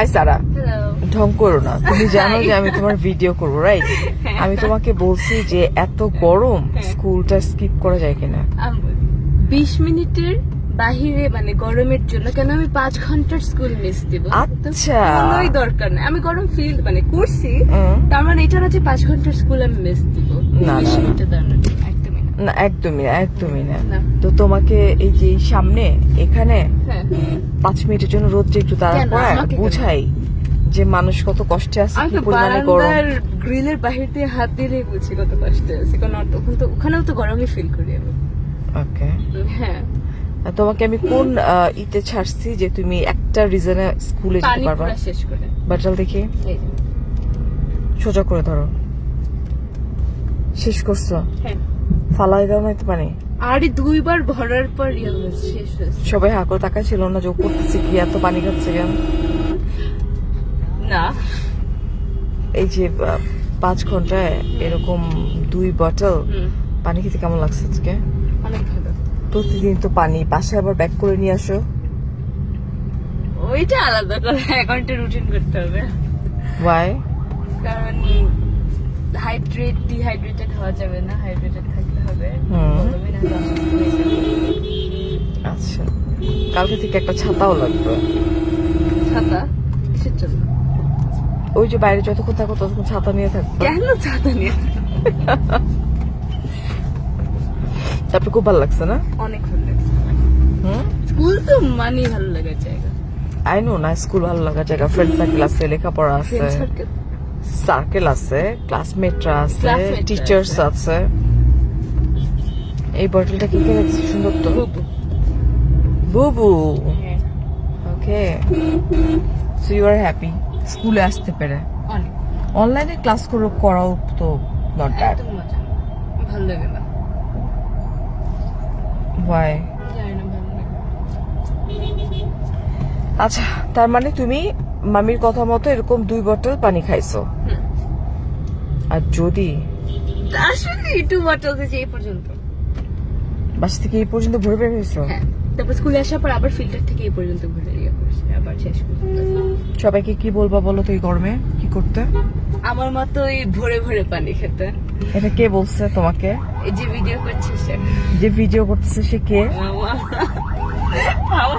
High সারা ঢং করো না। তুমি জানো যে আমি তোমার ভিডিও করব রাইট আমি তোমাকে বলছি যে এত গরম স্কুলটা স্কিপ করা যায় কিনা? বিশ মিনিটের বাহিরে মানে গরমের জন্য কেন আমি পাঁচ ঘণ্টার স্কুল মিস দিব? আচ্ছা। কোনোই দরকার নেই আমি গরম ফিল মানে করছি তার মানে এটা না যে পাঁচ ঘণ্টার স্কুল আমি মিস দিব। বিশ না, না। না একদমই না একদমই না। তো তোমাকে এই যে সামনে এখানে হ্যাঁ। পাঁচ মিনিটের জন্য রোদটা একটু কেন? বুঝাই যে মানুষ কত কষ্টে আছে কি পরিমাণে গরম। গ্রিলের বাহির দিয়ে হাত দিলেই বুঝি কত কষ্ট আছে কারণ তখন তো ওখানেও তো গরমই ফিল করি আমি। ওকে। হ্যাঁ। তোমাকে আমি কোন ইতে ছাড়ছি যে তুমি একটা রিজনে স্কুলে যেতে পারবা? বাটাল দেখি। সোজা করে ধরো। শেষ করছ? হ্যাঁ। ফালাই দাও না তো পানি আরে দুইবার ভরার পর শেষ হয়েছে। সবাই হাঁকো তাকা ছিল না যোগ করতেছে কি এত পানি খাচ্ছে কেন? না। এই যে পাঁচ ঘন্টায় এরকম দুই বটল পানি খেতে কেমন লাগছে আজকে? অনেক ভালো। প্রতিদিন তো পানি বাসায় আবার ব্যাক করে নিয়ে আসো। ওইটা আলাদা করে অ্যাকাউন্টে রুটিন করতে হবে। ওয়াই কারণ হাইড্রেট ডিহাইড্রেটেড হওয়া যাবে না হাইড্রেটেড থাকতে হবে। আচ্ছা। কালকে থেকে একটা ছাতাও লাগবে। ছাতা? কিসের জন্য? ওই যে বাইরে যতক্ষণ থাকো ততক্ষণ ছাতা নিয়ে থাকবে। কেন ছাতা নিয়ে তারপরে খুব ভালো লাগছে না? অনেক ভালো লাগে হুম? স্কুল তো মানি ভালো লাগার জায়গা। আই নো না স্কুল ভালো লাগা জায়গা। ফ্রেন্ড সার্কেল আছে লেখাপড়া আছে। ফ্রেন্ড সার্কেল আছে ক্লাসমেটরা আছে টিচার্স আছে। এই বটলটা কি কিনেছি সুন্দর তো। Bubu. Okay. So you are happy স্কুলে আসতে পেরে? অনলাইনে ক্লাস করে করাও তো নট ব্যাড ভালো লাগে না। ওয়াই জানি না ভালো লাগে আচ্ছা তার মানে তুমি মামির কথা মতো এরকম দুই বটল পানি খাইছো। আর যদি? আসলে টু বটল যে এই পর্যন্ত। বাসা থেকে এই পর্যন্ত ভরে বের হয়েছো? হ্যাঁ। তারপর স্কুলে আসার পর আবার ফিল্টার থেকে এই পর্যন্ত ঘুরে ইয়ে করছে আবার শেষ সবাইকে কি বলবা বলো তো এই গরমে? কি করতে? আমার মতো এই ভরে ভরে পানি খেতে। এটা কে বলছে তোমাকে? এই যে ভিডিও করছে সে। যে ভিডিও করতেছে সে কে? আমার